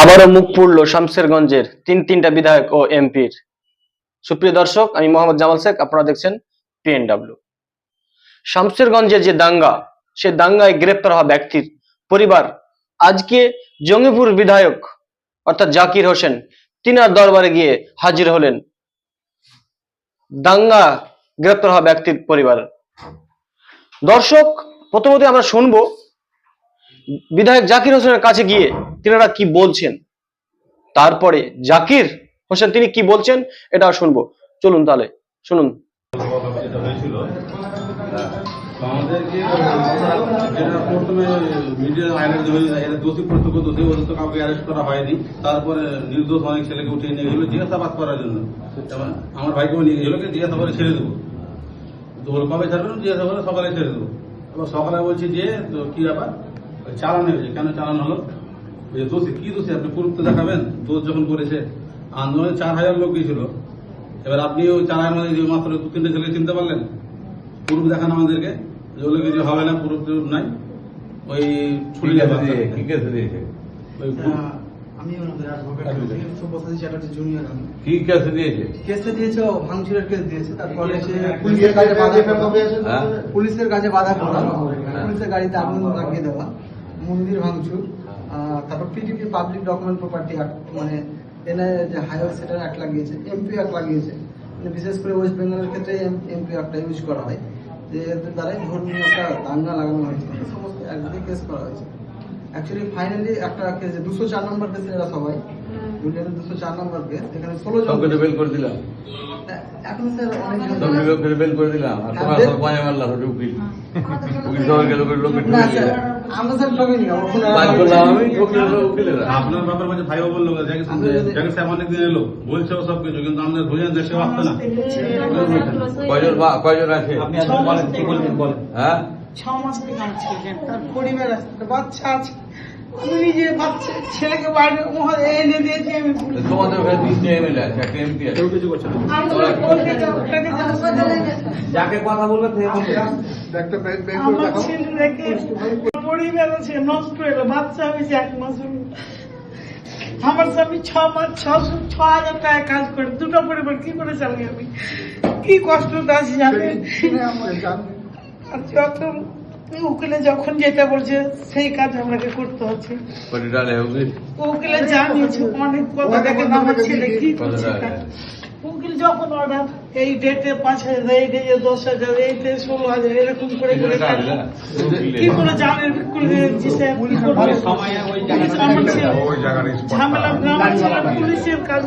আবারও মুখ পুড়ল শামসেরগঞ্জের তিন তিনটা বিধায়ক ও এমপির। সুপ্রিয় দর্শক, আমি মোহাম্মদ জামাল শেখ, আপনারা দেখছেন পিএনডব্লিউ শামসেরগঞ্জের যে দাঙ্গা, সে দাঙ্গায় গ্রেপ্তার হওয়া ব্যক্তির পরিবার আজকে জঙ্গিপুর বিধায়ক অর্থাৎ জাকির হোসেন তিনার দরবারে গিয়ে হাজির হলেন। দাঙ্গা গ্রেপ্তার হওয়া ব্যক্তির পরিবার। দর্শক, প্রথমত আমরা শুনব বিধায়ক জাকির হোসেনের কাছে গিয়ে তিনারা কি বলছেন? তারপরে জাকির হোসেন তিনি কি বলছেন? এটা শুনব। চলুন তাহলে, শুনুন। তো কাউকে করা হয়নি তারপরে অনেক উঠিয়ে নিয়ে করার জন্য। আমার ছেড়ে দেবো। সকালে ছেড়ে দেবো। সকালে বলছি যে, তো কি ব্যাপার? চালানো হয়েছে। কেন চালানো হলো? ওই যে দোষী কি দোষী? আপনি প্রুফ তো দেখাবেন? দোষ যখন করেছে আন্দোলনে চার হাজার লোক গিয়েছিল এবার আপনি ওই চার হাজার মধ্যে যে মাত্র দু তিনটে ছেলে চিনতে পারলেন? প্রুফ দেখান আমাদেরকে। যেগুলো কিছু হবে না প্রুফ টুফ নাই। ওই ছুটি কেসে কেসে দিয়েছে ওই আমি ওনাদের চ্যাটার্জি জুনিয়র আমি। কি কেসে দিয়েছে কেসটা দিয়েছে ভাঙচুরের কেস দিয়েছে। তারপরে পুলিশের কাজে বাধা পুলিশের কাজে বাধা করা পুলিশের গাড়িতে আগুন লাগিয়ে দেওয়া। মন্দির ভাঙচুর তারপর PDP public document property act মানে এনে যে হাইওয়ে সেটার অ্যাক্ট লাগিয়েছে এমপি অ্যাক্ট লাগিয়েছে। মানে বিশেষ করে ওয়েস্ট বেঙ্গলের ক্ষেত্রে এমপি অ্যাক্টটা ইউজ করা হয়। যে এদের দ্বারাই ধর্মীয় একটা দাঙ্গা লাগানো হয়েছে। এই সমস্ত একদিকে কেস করা হয়েছে। অ্যাকচুয়ালি ফাইনালি একটা কেস দুশো চার নম্বর কেস এরা সবাই দুজনের দুশো চার নম্বর কেস এখানে ষোলো জন বেল করে দিলাম। এখন স্যার অনেক বেল করে দিলাম। আর তোমার হ্যাঁ, মারলাম উকিল। উকিল সবাই গেল লোকে আপনার ব্যাপার মাঝে ভাইও বলল যাকে যাকে অনেক দিন এলো বলছে ও সব কিছু কিন্তু আমাদের বুঝে দেশে পারতো না। কয়জন বা- কয়জন আছে? হ্যাঁ? ছ মাস থেকে আছে তার পরিবার আছে বাচ্চা আছে। আমি নিজে বাচ্চা ছেলেকে বাইরে এনে দিয়েছি আমি তো তোমাদের ওখানে তিনটে এমএলএ আছে একটা এমপি আছে। কেউ কিছু করছে। যাকে কথা বলবে আমার পরিবার আছে নষ্ট হলো বাচ্চা হয়েছে এক মাস আমার স্বামী ছ মাস ছশো ছ হাজার টাকা কাজ করে দুটো পরিবার কি করে চালাই আমি। কি কষ্ট আছি জানেন? যত উকিলে যখন যেটা বলছে সেই কাজ আমাকে করতে হচ্ছে। উকিল জানিয়েছে অনেক কথা দেখেন আমার ছেলে কি করছে? উকিল যখন অর্ডার এই ডেটে পাঁচ হাজার এই ডেটে দশ হাজার এইতে ষোলো হাজার এরকম করে করে না? কি করে জানেন ঝামেলা গ্রামের ছেলে পুলিশের কাজ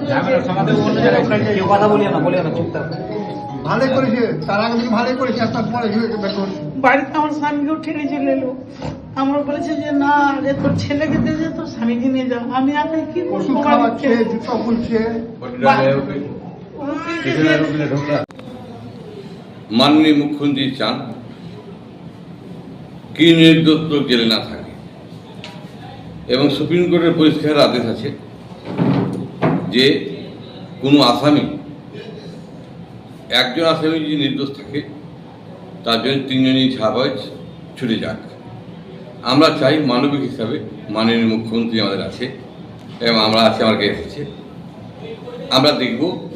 তার আগে থেকে ভালোই করেছে আর তারপরে বের করছে বাড়িতে আমার স্বামীকেও ঠেলে চলে এলো। আমার বলেছে যে না রে তোর ছেলেকে দিয়ে যে তোর স্বামীকে নিয়ে যাও আমি আপনি কি করব? মাননীয় মুখ্যমন্ত্রী চান কি নির্দোষ জেলে না থাকে। এবং সুপ্রিম কোর্টের পরিষ্কার আদেশ আছে যে কোনো আসামি একজন আসামি যদি নির্দোষ থাকে তার জন্য তিনজনই ছাপায় ছুটে যাক। আমরা চাই মানবিক হিসাবে মাননীয় মুখ্যমন্ত্রী আমাদের আছে এবং আমরা আছি আমার কাছে এসেছে। আমরা দেখব।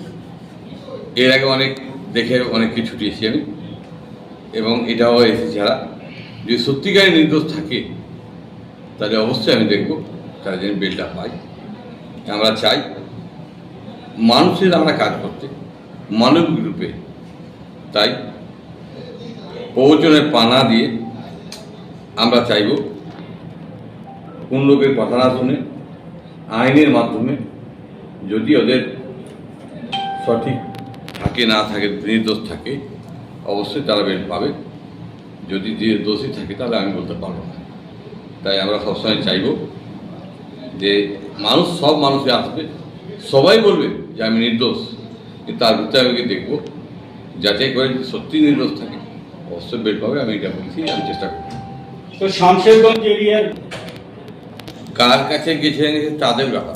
এর আগে অনেক দেখে অনেক অনেককে ছুটিয়েছি আমি। এবং এটাও এসেছে যারা। যদি সত্যিকারে নির্দোষ থাকে, তাহলে অবশ্যই আমি দেখব তারা যেন বেলটা পায় আমরা চাই মানুষের আমরা কাজ করতে, মানবিক রূপে। তাই প্রবচনের পানা দিয়ে আমরা চাইব কোন লোকের কথা না শুনে, আইনের মাধ্যমে যদি ওদের সঠিক থাকে, না থাকে, নির্দোষ থাকে, অবশ্যই তারা বেল পাবে। যদি যে দোষী থাকে, তাহলে আমি বলতে পারব না। তাই আমরা সবসময় চাইব যে মানুষ, সব মানুষে আসবে। সবাই বলবে যে আমি নির্দোষ। তার ভিতরে আমি দেখব, যাচাই করে সত্যি নির্দোষ থাকে। অবশ্যই পাবে আমি এটা বলছি আমি চেষ্টা করব তো শামশেরগঞ্জ এরিয়ার কার কাছে গেছে গেছে তাদের ব্যাপার।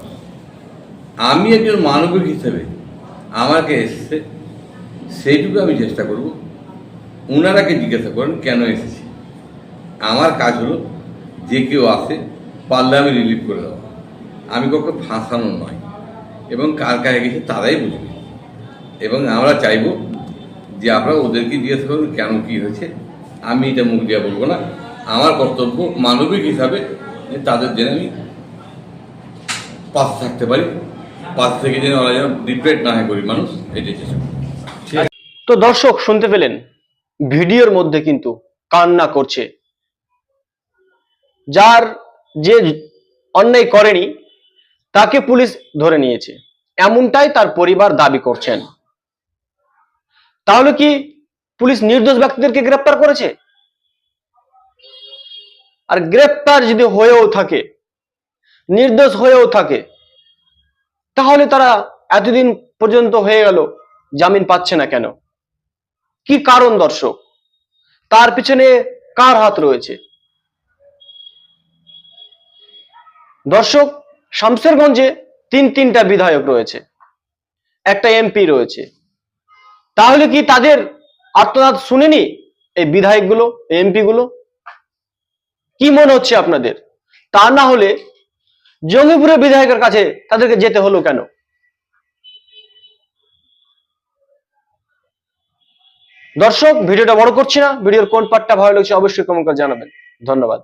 আমি একজন মানবিক হিসেবে আমাকে এসেছে সেইটুকু আমি চেষ্টা করব। ওনারাকে জিজ্ঞাসা করেন কেন এসেছি? আমার কাজ হলো যে কেউ আসে পারলে আমি রিলিভ করে দেওয়া আমি কখনো ফাঁসানো নয়। এবং কার কাছে গেছে তারাই বুঝবে। এবং আমরা চাইব যে আপনারা ওদেরকে জিজ্ঞেস করুন কেন কি হয়েছে, আমি এটা মুখ দিয়ে বলব না। আমার কর্তব্য মানবিক হিসাবে যে তাদের জন্য আমি পাশে থাকতে পারি, পাশ থেকে যেন ওরা যেন ডিপ্রেট না গরিব মানুষ, এটাই চেষ্টা তো দর্শক, শুনতে পেলেন, ভিডিওর মধ্যে কিন্তু কান্না করছে। যার যে অন্যায় করেনি, তাকে পুলিশ ধরে নিয়েছে। এমনটাই তার পরিবার দাবি করছেন। তাহলে কি পুলিশ নির্দোষ ব্যক্তিদেরকে গ্রেপ্তার করেছে? আর গ্রেপ্তার যদি হয়েও থাকে, নির্দোষ হয়েও থাকে, তাহলে তারা এতদিন পর্যন্ত হয়ে গেল, জামিন পাচ্ছে না কেন? কি কারণ দর্শক? তার পিছনে কার হাত রয়েছে? দর্শক, শামসেরগঞ্জে তিন তিনটা বিধায়ক রয়েছে। একটা এমপি রয়েছে। তাহলে কি তাদের আত্মনাদ শুনেনি এই বিধায়কগুলো এমপি গুলো কি মনে হচ্ছে আপনাদের? তা না হলে জঙ্গিপুরের বিধায়কের কাছে তাদেরকে যেতে হলো কেন? দর্শক, ভিডিওটা বড় করছি না, ভিডিওর কোন পার্টটা ভালো লাগছে অবশ্যই কমেন্ট করে জানাবেন। ধন্যবাদ।